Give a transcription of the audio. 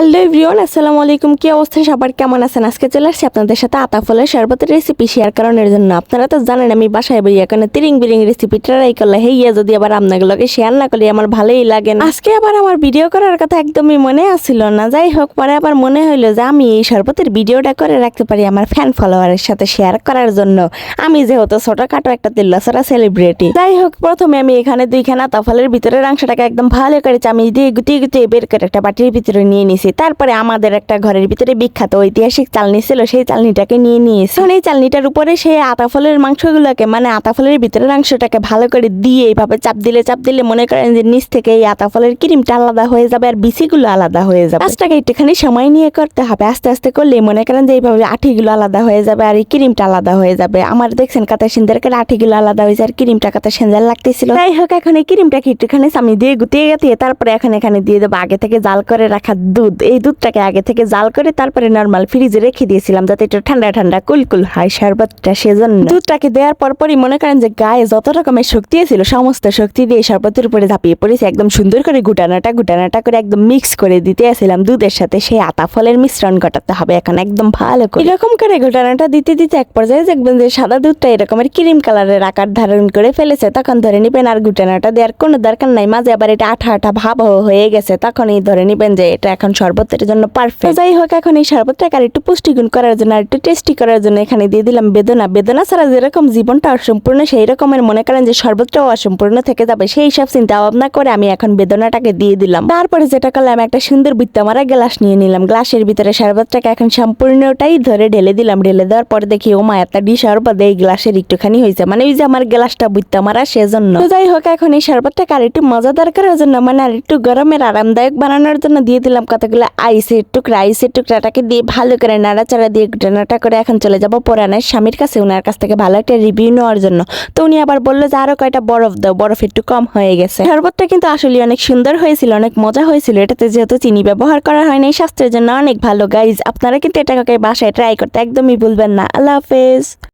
Hello everyone, আসসালামু আলাইকুম। কি অবস্থা? সবার কেমন আছেন? আজকে চলে আসছি আপনাদের সাথে আতা ফলের শরবতের রেসিপি শেয়ার করানোর জন্য। আপনারা তো জানেন, আমি বাসায় বেরিয়ে এখন তিরিং বিরিং রেসিপি ট্রাই করলে হেইয়া যদি আবার আপনাগুলোকে শেয়ার না করলে আমার ভালোই লাগে না। আজকে আবার আমার ভিডিও করার কথা একদমই মনে আসছিল না। যাই হোক, পরে আবার মনে হইল যে আমি এই শরবতের ভিডিওটা করে রাখতে পারি আমার ফ্যান ফলোয়ারের সাথে শেয়ার করার জন্য। আমি যেহেতু ছোটখাটো একটা তিল্লাসরা সেলিব্রিটি যাই হোক, প্রথমে আমি এখানে দুইখানা আতা ফলের ভিতরের অংশটাকে একদম ভালো করে চামিচ দিয়ে গুটিয়ে গুটিয়ে বের করে একটা বাটির ভিতরে নিয়ে নিয়েছি তারপরে আমাদের একটা ঘরের ভিতরে বিখ্যাত ঐতিহাসিক চালনি ছিল, সেই চালনিটাকে নিয়ে নিয়েছি। এখন এই চালনিটার উপরে সেই আতা ফলের মাংসগুলোকে মানে আতা ফলের ভিতরের অংশটাকে ভালো করে দিয়ে এইভাবে চাপ দিলে চাপ দিলে মনে করেন যে নিচ থেকে এই আতা ফলের ক্রিমটা আলাদা হয়ে যাবে আর বিচিগুলো আলাদা হয়ে যাবে। কাজটাকে একটুখানি সময় নিয়ে করতে হবে। আস্তে আস্তে করলে মনে করেন যে এইভাবে আঠিগুলো আলাদা হয়ে যাবে আর এই ক্রিমটা আলাদা হয়ে যাবে। আমার দেখছেন কাতা সিন্দারকে আঠিগুলো আলাদা হয়েছে আর ক্রিমটা কাতা সিন্দার লাগতেছিল। যাই হোক, এখন এই ক্রিমটাকে একটুখানি আমি দিয়ে গুটিয়ে গেতিয়ে তারপরে এখন এখানে দিয়ে দেবো। আগে থেকে জাল করে রাখা দুধ। এই দুধটাকে আগে থেকে জাল করে তারপরে নর্মাল ফ্রিজে রেখে দিয়েছিলাম যাতে একটু ঠান্ডা ঠান্ডা কুলকুল হয় শরবতটা সেজন্য। দুধটাকে দেওয়ার পর পরই মনে করেন যে গায়ে যত রকমের শক্তি ছিল সমস্ত শক্তি দিয়ে শরবতের উপরে ঝাঁপিয়ে পড়েছে, একদম সুন্দর করে গুটানাটা গুটানাটা করে একদম মিক্স করে দিতে আসছিলাম দুধের সাথে, সেই আতা ফলের মিশ্রণ ঘটাতে হবে এখন একদম ভালো করে। এরকম করে ঘটনাটা দিতে দিতে এক পর্যায়ে দেখবেন যে সাদা দুধটা এরকমের ক্রিম কালারের আকার ধারণ করে ফেলেছে, তখন ধরে নিবেন আর গুটানাটা দেওয়ার কোনো দরকার নাই, মাঝে আবার এটা আঠা আঠা ভাব হয়ে গেছে, তখনই ধরে নিবেন যে এটা এখন শরবতের জন্য পারফেক্ট যাই হোক, এখন এই শরবতটাকে আর একটু পুষ্টিগুণ করার জন্য আর একটু টেস্টি করার জন্য এখানে দিয়ে দিলাম বেদনা। বেদনা ছাড়া যেরকম জীবনটা অসম্পূর্ণ, সেই রকমের মনে করেন যে শরবতটাও অসম্পূর্ণ থেকে যাবে। সেই সব চিন্তা ভাবনা করে আমি এখন বেদনাটাকে দিয়ে দিলাম। তারপরে যেটা করলাম, একটা সুন্দর বৃত্তামারা গ্লাস নিয়ে নিলাম। গ্লাসের ভিতরে শরবতটাকে এখন সম্পূর্ণটাই ধরে ঢেলে দিলাম। ঢেলে দেওয়ার পরে দেখি, ও মা একটা ডি শরবত, এই গ্লাসের একটুখানি হয়েছে মানে ওই যে আমার গ্লাসটা বৃত্তামারা, সেজন্য। তো যাই হোক, এখন এই শরবতটাকে আর একটু মজাদার করার জন্য মানে আর একটু গরমের আরামদায়ক বানানোর জন্য দিয়ে দিলাম কতগুলো আইসের টুকরা, আইসের টুকরাটাকে দিয়ে ভালো করে নাড়াচাড়া দিয়ে ঘটনাটা করে এখন চলে যাব পরানের স্বামীর কাছে ওনার কাছ থেকে ভালো একটা রিভিউ নেওয়ার জন্য। তো উনি আবার বলল যে, আরও কয়টা বরফ দাও, বরফ একটু কম হয়ে গেছে। শরবতটা কিন্তু আসলে অনেক সুন্দর হয়েছিল, অনেক মজা হয়েছিল। এটাতে যেহেতু চিনি ব্যবহার করা হয়নি স্বাস্থ্যের জন্য অনেক ভালো। গাইজ আপনারা কিন্তু এটাকে বাসায় ট্রাই করতে একদমই ভুলবেন না। আল্লাহ হাফেজ।